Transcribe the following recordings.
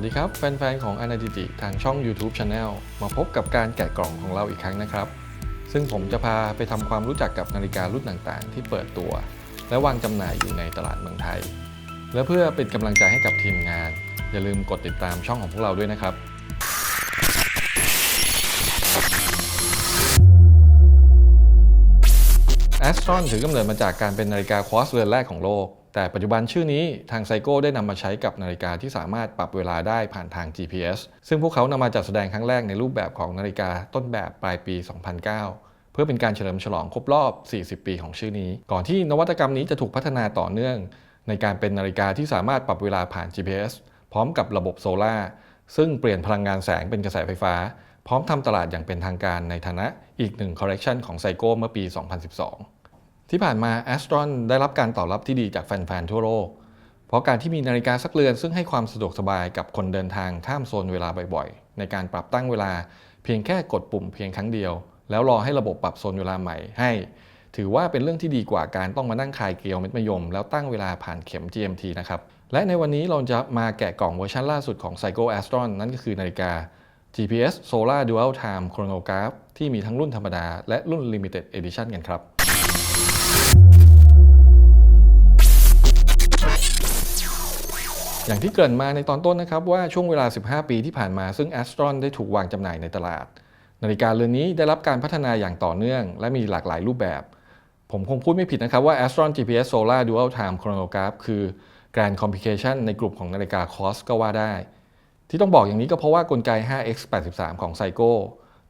วัสดีครับ แฟน ๆ ของ a n a l y t i ทางช่อง YouTube Channel มาพบกับการแกะกล่องของเราอีกครั้งนะครับ ซึ่งผมจะพาไปทำความรู้จักกับนาฬิการุ่นต่างๆ ที่เปิดตัว และวางจำหน่ายอยู่ในตลาดเมืองไทย และเพื่อเป็นกำลังใจให้กับทีมงาน อย่าลืมกดติดตามช่องของพวกเราด้วยนะครับแอสตรอนถือกำเนิดมาจากการเป็นนาฬิกาควอสเรือนแรกของโลก แต่ปัจจุบันชื่อนี้ทางไซโก้ได้นำมาใช้กับนาฬิกาที่สามารถปรับเวลาได้ผ่านทาง GPS ซึ่งพวกเขานำมาจัดแสดงครั้งแรกในรูปแบบของนาฬิกาต้นแบบปลายปี 2009 เพื่อเป็นการเฉลิมฉลองครบรอบ 40 ปีของชื่อนี้ ก่อนที่นวัตกรรมนี้จะถูกพัฒนาต่อเนื่อง ในการเป็นนาฬิกาที่สามารถปรับเวลาผ่าน GPS พร้อมกับระบบโซลาร์ซึ่งเปลี่ยนพลังงานแสงเป็นกระแสไฟฟ้า พร้อมทำตลาดอย่างเป็นทางการในฐานะอีกหนึ่งคอลเลกชันของไซโก้เมื่อปี 2012 ที่ผ่านมา Astron ได้รับการตอบรับที่ดีจากแฟนๆทั่วโลก เพราะการที่มีนาฬิกาสักเรือนซึ่งให้ความสะดวกสบายกับคนเดินทางข้ามโซนเวลาบ่อยๆ ในการปรับตั้งเวลาเพียงแค่กดปุ่มเพียงครั้งเดียว แล้วรอให้ระบบปรับโซนเวลาใหม่ให้ ถือว่าเป็นเรื่องที่ดีกว่าการต้องมานั่งคายเกลียวเม็ดมะยม แล้วตั้งเวลาผ่านเข็ม GMT นะครับและในวันนี้เราจะมาแกะกล่องเวอร์ชันล่าสุดของ Psycho Astron นั่นก็คือนาฬิกา GPS Solar Dual Time Chronograph ที่มีทั้งรุ่นธรรมดาและรุ่น Limited Edition กันครับ อย่างที่เกริ่นมาในตอนต้นนะครับว่าช่วงเวลา 15 ปีที่ผ่านมาซึ่ง Astron ได้ถูกวางจำหน่ายในตลาด นาฬิกาเรือนนี้ได้รับการพัฒนาอย่างต่อเนื่อง และมีหลากหลายรูปแบบ ผมคงพูดไม่ผิดนะครับว่า Astron GPS Solar Dual Time Chronograph คือ Grand Complication ในกลุ่มของนาฬิกาคอสก็ว่าได้ ที่ต้องบอกอย่างนี้ก็เพราะว่ากลไก 5x83 ของไซโก้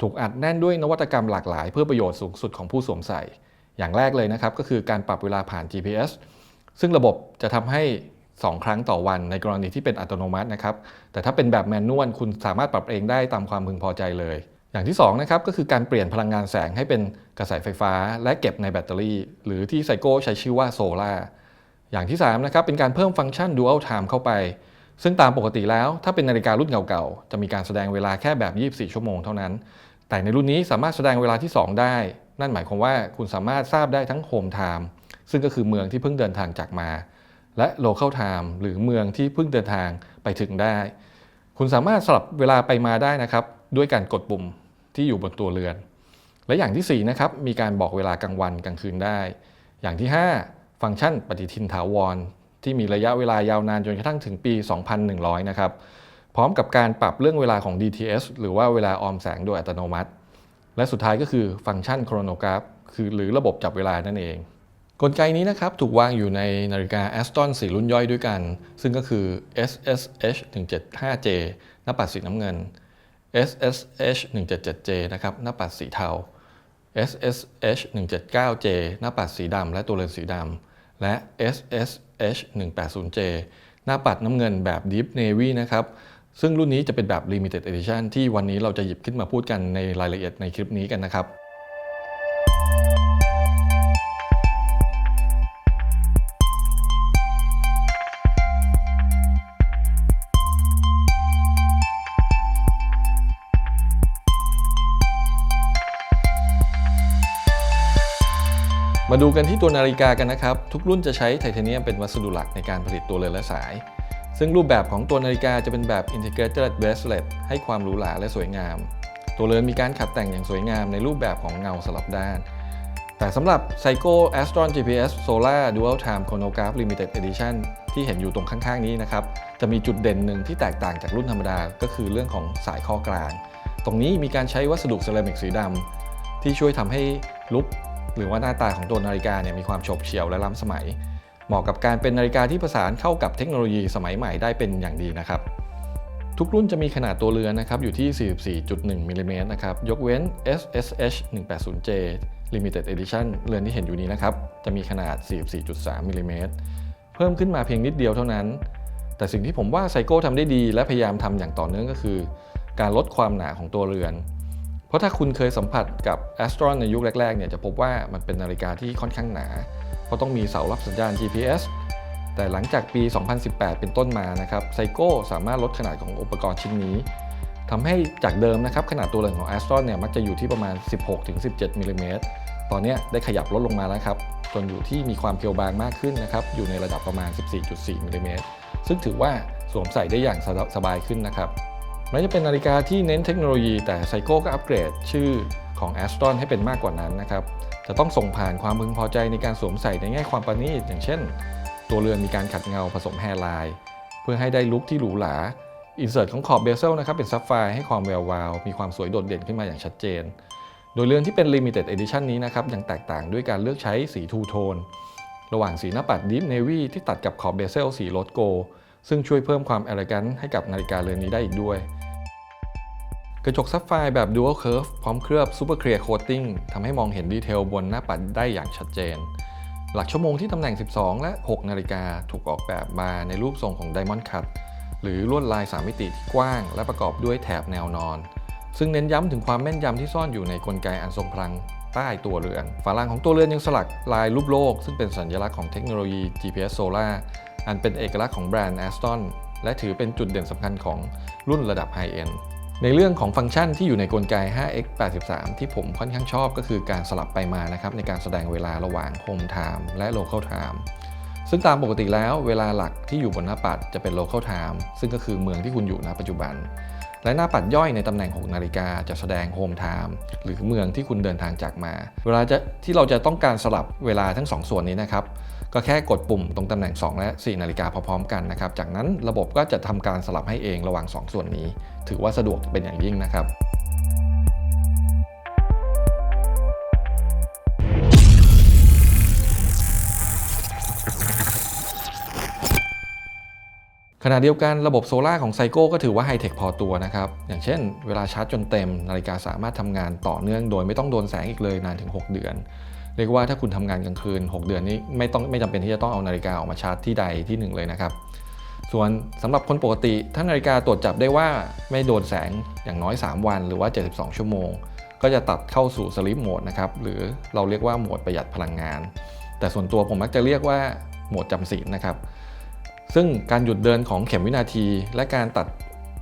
ถูกอัดแน่นด้วยนวัตกรรมหลากหลาย เพื่อประโยชน์สูงสุดของผู้สวมใส่ อย่างแรกเลยนะครับก็คือการปรับเวลาผ่าน GPS ซึ่งระบบจะทำให้ 2 ครั้งต่อวันในกรณีที่เป็นอัตโนมัตินะครับ แต่ถ้าเป็นแบบแมนนวลคุณสามารถปรับเองได้ตามความพึงพอใจเลย อย่างที่2นะครับก็คือการเปลี่ยนพลังงานแสงให้เป็นกระแสไฟฟ้า และเก็บในแบตเตอรี่ หรือที่ไซโก้ใช้ชื่อว่าโซลาอย่างที่3นะครับเป็นการเพิ่มฟังก์ชัน Dual Time เข้าไป ซึ่งตามปกติแล้ว ถ้าเป็นนาฬิการุ่นเก่าๆ จะมีการแสดงเวลาแค่แบบ 24 ชั่วโมงเท่านั้น แต่ในรุ่นนี้สามารถแสดงเวลาที่ 2 ได้ นั่นหมายความว่าคุณสามารถทราบได้ทั้ง Home Time ซึ่งก็คือเมืองที่เพิ่งเดินทางจากมา และ local time หรือเมืองที่เพิ่งเดินทางไปถึงได้ คุณสามารถสลับเวลาไปมาได้นะครับ ด้วยการกดปุ่มที่อยู่บนตัวเรือน และอย่างที่ 4 นะครับ มีการบอกเวลากลางวันกลางคืนได้ อย่างที่ 5 ฟังก์ชันปฏิทินถาวร ที่มีระยะเวลายาวนานจนกระทั่งถึงปี 2100 นะครับ พร้อมกับการปรับเรื่องเวลาของ DTS หรือว่าเวลาออมแสงโดยอัตโนมัติ และสุดท้ายก็คือฟังก์ชันโครโนกราฟ คือหรือระบบจับเวลานั่นเอง กลไกนี้นะครับถูกวางอยู่ในนาฬิกา Aston 4 รุ่นย่อยด้วยกัน ซึ่งก็คือ SSH 175J หน้าปัดสีน้ำเงิน SSH 177J นะครับหน้าปัดสีเทา SSH 179J หน้าปัดสีดำและตัวเรือนสีดำและ SSH 180J หน้าปัดน้ำเงินแบบ Deep Navy นะครับซึ่งรุ่นนี้จะเป็นแบบ Limited Edition ที่วันนี้เราจะหยิบขึ้นมาพูดกันในรายละเอียดในคลิปนี้กันนะครับ มาดูกันที่ตัวนาฬิกากันนะครับ ทุกรุ่นจะใช้ไทเทเนียมเป็นวัสดุหลักในการผลิตตัวเรือนและสาย ซึ่งรูปแบบของตัวนาฬิกาจะเป็นแบบ integrated bracelet ให้ความหรูหราและสวยงาม ตัวเรือนมีการขัดแต่งอย่างสวยงามในรูปแบบของเงาสลับด้าน แต่สำหรับ Seiko Astron GPS Solar Dual Time Chronograph Limited Edition ที่เห็นอยู่ตรงข้างๆนี้นะครับ จะมีจุดเด่นหนึ่งที่แตกต่างจากรุ่นธรรมดาก็คือเรื่องของสายข้อกลาง ตรงนี้มีการใช้วัสดุเซรามิกสีดำที่ช่วยทำให้ลุก หรือว่าหน้าตาของตัวนาฬิกาเนี่ยมีความโฉบเฉี่ยวและล้ำสมัย เหมาะกับการเป็นนาฬิกาที่ประสานเข้ากับเทคโนโลยีสมัยใหม่ได้เป็นอย่างดีนะครับทุกรุ่นจะมีขนาดตัวเรือนนะครับอยู่ที่ 44.1มิลลิเมตรนะครับยกเว้น SSH 180J Limited Edition เรือนที่เห็นอยู่นี้นะครับจะมีขนาด 44.3มิลลิเมตรเพิ่มขึ้นมาเพียงนิดเดียวเท่านั้น แต่สิ่งที่ผมว่าไซโก้ทำได้ดีและพยายามทำอย่างต่อเนื่องก็คือ การลดความหนาของตัวเรือน เพราะถ้าคุณเคยสัมผัสกับ Astron ในยุคแรกๆเนี่ยจะพบว่ามันเป็นนาฬิกาที่ค่อนข้างหนา เพราะต้องมีเสารับสัญญาณ GPS แต่หลังจากปี 2018 เป็นต้นมานะครับไซโก้สามารถลดขนาดของอุปกรณ์ชิ้นนี้ทำให้จากเดิมนะครับขนาดตัวเรือนของ Astron เนี่ยมักจะอยู่ที่ประมาณ 16-17มิลลิเมตรตอนนี้ได้ขยับลดลงมาแล้วครับจนอยู่ที่มีความเพียวบางมากขึ้นนะครับอยู่ในระดับประมาณ 14.4มิลลิเมตรซึ่งถือว่าสวมใส่ได้อย่างสบายขึ้นนะครับ แม้จะเป็นนาฬิกาที่เน้นเทคโนโลยี แต่ไซโก้ก็อัปเกรดชื่อของ a s t r o n ให้เป็นมากกว่านั้นนะครับ จะต้องส่งผ่านความพึงพอใจในการสวมใส่ในแง่ความประณีตอย่างเช่น ตัวเรือนมีการขัดเงาผสมแฮร์ไลน์เพื่อให้ได้ลุคที่หรูหราอินเสิร์ตของขอบเบเซลนะครับเป็นซับไฟให้ความแวววาว มีความสวยโดดเด่นขึ้นมาอย่างชัดเจน โดยเรือนที่เป็น Limited Edition นี้นะครับยังแตกต่างด้วยการเลือกใช้สีทูโทนระหว่างสีหน้าปัด Deep Navy ที่ตัดกับขอบเบเซลสีโรสโก ซึ่งช่วยเพิ่มความเอล g กันให้กับนาฬิกาเรือนนี้ได้อีกด้วย กระจกซับไฟแบบ Dual Curve พร้อมเคลือบ Super Clear Coating ทำให้มองเห็นดีเทลบนหน้าปัดได้อย่างชัดเจน หลักชั่วโมงที่ตำแหน่ง 12 และ 6 นาฬิกาถูกออกแบบมาในรูปทรงของ Diamond Cut หรือลวดลาย 3 มิติที่กว้าง และประกอบด้วยแถบแนวนอน ซึ่งเน้นย้ำถึงความแม่นยำที่ซ่อนอยู่ในกลไกอันทรงพลังใต้ตัวเรือน ฝาล่างของตัวเรือนยังสลักลายรูปโลก ซึ่งเป็นสัญลักษณ์ของเทคโนโลยี GPS Solar อันเป็นเอกลักษณ์ของแบรนด์ Aston และถือเป็นจุดเด่นสำคัญของรุ่นระดับไฮเอ็น ในเรื่องของฟังก์ชันที่อยู่ในกลไก 5x83 ที่ผมค่อนข้างชอบก็คือการสลับไปมานะครับในการแสดงเวลาระหว่าง Home Time และ Local Time ซึ่งตามปกติแล้วเวลาหลักที่อยู่บนหน้าปัดจะเป็น local time ซึ่งก็คือเมืองที่คุณอยู่ณปัจจุบัน และหน้าปัดย่อยในตำแหน่ง6นาฬิกาจะแสดง home time หรือเมืองที่คุณเดินทางจากมา เวลาจะที่เราจะต้องการสลับเวลาทั้ง 2 ส่วนนี้นะครับ ก็แค่กดปุ่มตรงตำแหน่ง 2 และ 4 นาฬิกาพร้อมๆกันนะครับ จากนั้นระบบก็จะทำการสลับให้เองระหว่าง 2 ส่วนนี้ ถือว่าสะดวกเป็นอย่างยิ่งนะครับขณะเดียวกันระบบโซล่าของไซโก้ก็ถือว่าไฮเทคพอตัวนะครับ อย่างเช่น เวลาชาร์จจนเต็ม นาฬิกาสามารถทำงานต่อเนื่องโดยไม่ต้องโดนแสงอีกเลยนานถึง 6 เดือน เรียกว่าถ้าคุณทำงานกลางคืน 6 เดือนนี้ไม่ต้องไม่จำเป็นที่จะต้องเอานาฬิกาออกมาชาร์จที่ใดที่หนึ่งเลยนะครับ ส่วนสำหรับคนปกติถ้านาฬิกาตรวจจับได้ว่าไม่โดนแสงอย่างน้อย 3 วัน หรือว่า 72 ชั่วโมง ก็จะตัดเข้าสู่สลิปโหมดนะครับหรือเราเรียกว่าโหมดประหยัดพลังงาน แต่ส่วนตัวผมมักจะเรียกว่าโหมดจำศีลนะครับซึ่งการหยุดเดินของเข็มวินาที และการตัด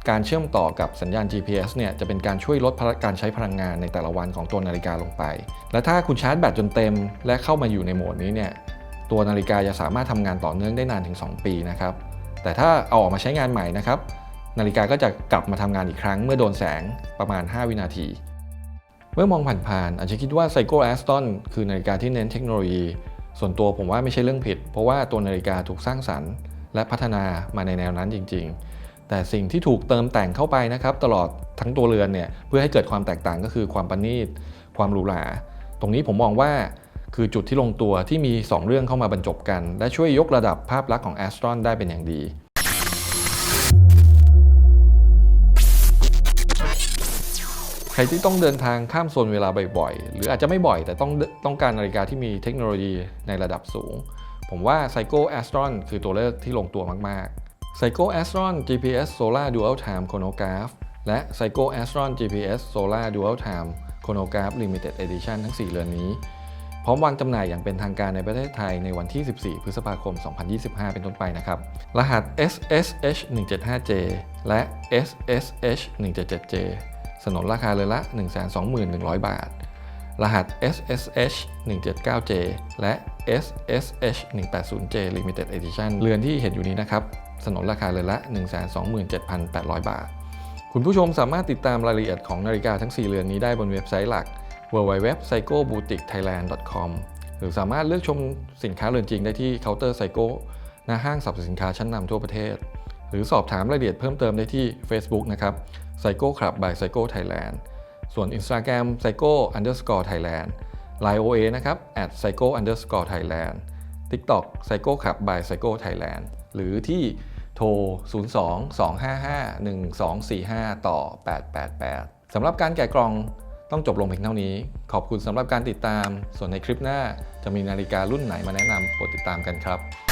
การเชื่อมต่อกับสัญญาณ GPS เนี่ยจะเป็นการช่วยลดการใช้พลังงานในแต่ละวันของตัวนาฬิกาลงไป และถ้าคุณชาร์จแบตจนเต็ม และเข้ามาอยู่ในโหมดนี้เนี่ยตัวนาฬิกาจะสามารถทำงานต่อเนื่องได้นานถึง 2 ปีนะครับ แต่ถ้าเอาออกมาใช้งานใหม่นะครับ นาฬิกาก็จะกลับมาทำงานอีกครั้งเมื่อโดนแสงประมาณ 5 วินาที เมื่อมองผ่านๆอาจจะคิดว่า Seiko Aston คือนาฬิกาที่เน้นเทคโนโลยี ส่วนตัวผมว่าไม่ใช่เรื่องผิด เพราะว่าตัวนาฬิกาถูกสร้างสรรค์ และพัฒนามาในแนวนั้นจริง ๆ แต่สิ่งที่ถูกเติมแต่งเข้าไปนะครับตลอดทั้งตัวเรือนเนี่ยเพื่อให้เกิดความแตกต่างก็คือความประณีตความหรูหราตรงนี้ผมมองว่าคือจุดที่ลงตัวที่มี 2 เรื่องเข้ามาบรรจบกัน และช่วยยกระดับภาพลักษณ์ของ Astron ได้เป็นอย่างดี ใครที่ต้องเดินทางข้ามโซนเวลาบ่อยๆ หรืออาจจะไม่บ่อยแต่ต้องต้องการนาฬิกาที่มีเทคโนโลยีในระดับสูง ผมว่า Seiko Astron คือตัวเลือกที่ลงตัวมากๆ Seiko Astron GPS Solar Dual Time Chronograph และ Seiko Astron GPS Solar Dual Time Chronograph Limited Edition ทั้ง 4 เรือนนี้ พร้อมวางจำหน่ายอย่างเป็นทางการในประเทศไทยในวันที่ 14 พฤษภาคม 2025 เป็นต้นไปนะครับ รหัส SSH 175J และ SSH 177J สนนราคาเลยละ 121,100 บาท รหัส SSH 179J และ SSH 180J Limited Edition เรือนที่เห็นอยู่นี้นะครับ สนนราคาเลยละ 127,800 บาท คุณผู้ชมสามารถติดตามรายละเอียดของนาฬิกาทั้ง 4 เรือนนี้ได้บนเว็บไซต์หลัก www.psychoboutique.thailand.com หรือสามารถเลือกชมสินค้าเรือนจริงได้ที่เคาน์เตอร์ไซโก้หน้าห้างสรรพสินค้าชั้นนำทั่วประเทศ หรือสอบถามรายละเอียดเพิ่มเติมได้ที่ Facebook นะครับ Psycho Club by Psycho Thailand ส่วน Instagram Psycho underscore Thailand Line OA นะครับ at psycho underscore Thailand TikTok Psycho Club by Psycho Thailand หรือที่โทร 02 255 1245 ต่อ 888 สำหรับการแกะกล่องต้องจบลงเพียงเท่านี้ ขอบคุณสำหรับการติดตาม ส่วนในคลิปหน้าจะมีนาฬิการุ่นไหนมาแนะนำโปรดติดตามกันครับ